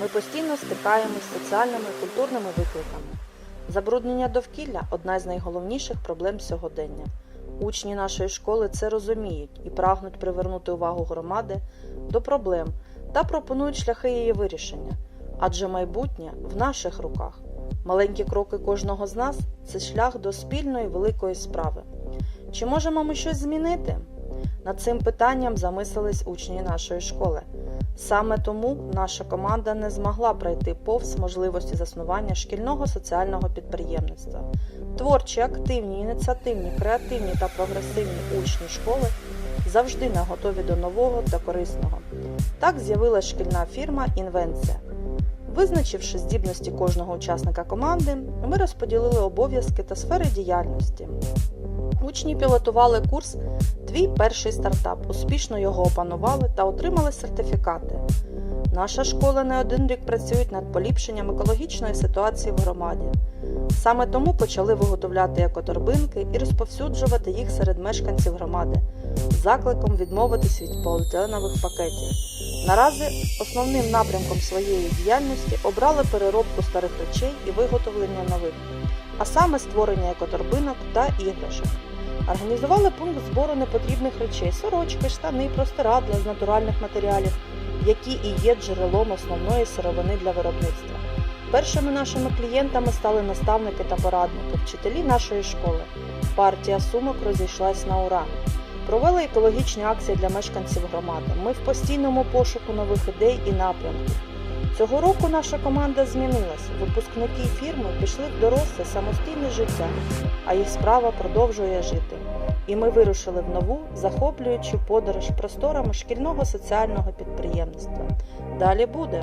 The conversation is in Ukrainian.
Ми постійно стикаємось з соціальними і культурними викликами. Забруднення довкілля одна з найголовніших проблем сьогодення. Учні нашої школи це розуміють і прагнуть привернути увагу громади до проблем та пропонують шляхи її вирішення. Адже майбутнє в наших руках. Маленькі кроки кожного з нас це шлях до спільної великої справи. Чи можемо ми щось змінити? Над цим питанням замислились учні нашої школи. Саме тому наша команда не змогла пройти повз можливості заснування шкільного соціального підприємництва. Творчі, активні, ініціативні, креативні та прогресивні учні школи завжди наготові до нового та корисного. Так з'явилась шкільна фірма Інвенція. Визначивши здібності кожного учасника команди, ми розподілили обов'язки та сфери діяльності. Учні пілотували курс Твій перший стартап, успішно його опанували та отримали сертифікати. Наша школа не один рік працює над поліпшенням екологічної ситуації в громаді. Саме тому почали виготовляти екоторбинки і розповсюджувати їх серед мешканців громади з закликом відмовитись від поліетиленових пакетів. Наразі основним напрямком своєї діяльності обрали переробку старих речей і виготовлення нових, а саме створення екоторбинок та іграшок. Організували пункт збору непотрібних речей, сорочки, штани, простирадла з натуральних матеріалів, які і є джерелом основної сировини для виробництва. Першими нашими клієнтами стали наставники та порадники, вчителі нашої школи. Партія сумок розійшлась на ура. Провели екологічні акції для мешканців громади. Ми в постійному пошуку нових ідей і напрямків. Цього року наша команда змінилась. Випускники фірми пішли в доросле самостійне життя, а їх справа продовжує жити. І ми вирушили в нову, захоплюючу подорож просторами шкільного соціального підприємництва. Далі буде.